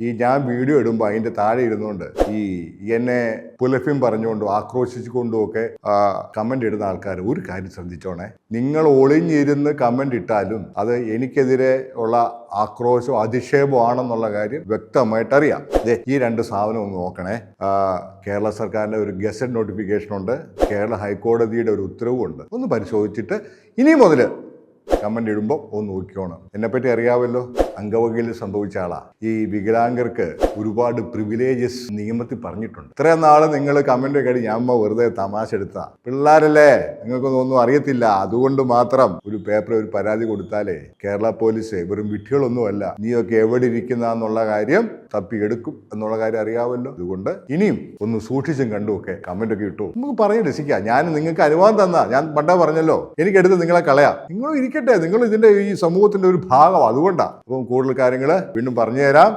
ഈ ഞാൻ വീഡിയോ ഇടുമ്പോൾ അതിന്റെ താഴെ ഇരുന്നുകൊണ്ട് ഈ എന്നെ പുലഫ്യം പറഞ്ഞുകൊണ്ടും ആക്രോശിച്ചുകൊണ്ടും ഒക്കെ കമന്റ് ഇടുന്ന ആൾക്കാർ ഒരു കാര്യം ശ്രദ്ധിച്ചോണേ. നിങ്ങൾ ഒളിഞ്ഞിരുന്ന് കമന്റ് ഇട്ടാലും അത് എനിക്കെതിരെ ഉള്ള ആക്രോശം അധിക്ഷേപമാണെന്നുള്ള കാര്യം വ്യക്തമായിട്ട് അറിയാം. ഈ രണ്ട് സാധനം ഒന്ന് നോക്കണേ. കേരള സർക്കാരിന്റെ ഒരു ഗസറ്റ് നോട്ടിഫിക്കേഷൻ ഉണ്ട് കേരള ഹൈക്കോടതിയുടെ ഒരു ഉത്തരവും ഉണ്ട് ഒന്ന് പരിശോധിച്ചിട്ട് ഇനി മുതൽ കമന്റ് ഇടുമ്പോൾ ഒന്ന് നോക്കിക്കോണം. എന്നെപ്പറ്റി അറിയാമല്ലോ അംഗവകയിൽ സംഭവിച്ച ആളാ. ഈ വികലാംഗർക്ക് ഒരുപാട് പ്രിവിലേജസ് നിയമത്തിൽ പറഞ്ഞിട്ടുണ്ട്. ഇത്രയും നാൾ നിങ്ങൾ കമന്റ് കടി ഞാൻ വെറുതെ തമാശ എടുത്താ. പിള്ളേരല്ലേ? നിങ്ങൾക്കൊന്നും ഒന്നും അറിയത്തില്ല. അതുകൊണ്ട് മാത്രം ഒരു പേപ്പർ ഒരു പരാതി കൊടുത്താലേ കേരള പോലീസ് വെറും വിട്ടികളൊന്നുമല്ല നീയൊക്കെ എവിടെ ഇരിക്കുന്ന എന്നുള്ള കാര്യം തപ്പിയെടുക്കും എന്നുള്ള കാര്യം അറിയാവല്ലോ. അതുകൊണ്ട് ഇനിയും ഒന്ന് സൂക്ഷിച്ചും കണ്ടുമൊക്കെ കമന്റ് ഒക്കെ ഇട്ടു. നമുക്ക് പറഞ്ഞ് രസിക്കാം. ഞാൻ നിങ്ങൾക്ക് അനുവാദം തന്നാ. ഞാൻ പണ്ടേ പറഞ്ഞല്ലോ. എനിക്കെടുത്ത് നിങ്ങളെ കളയാം. നിങ്ങളും ഇരിക്കട്ടെ. നിങ്ങൾ ഇതിന്റെ ഈ സമൂഹത്തിന്റെ ഒരു ഭാഗം അതുകൊണ്ടാണ് അപ്പം കൂടുതൽ കാര്യങ്ങൾ വീണ്ടും പറഞ്ഞു തരാം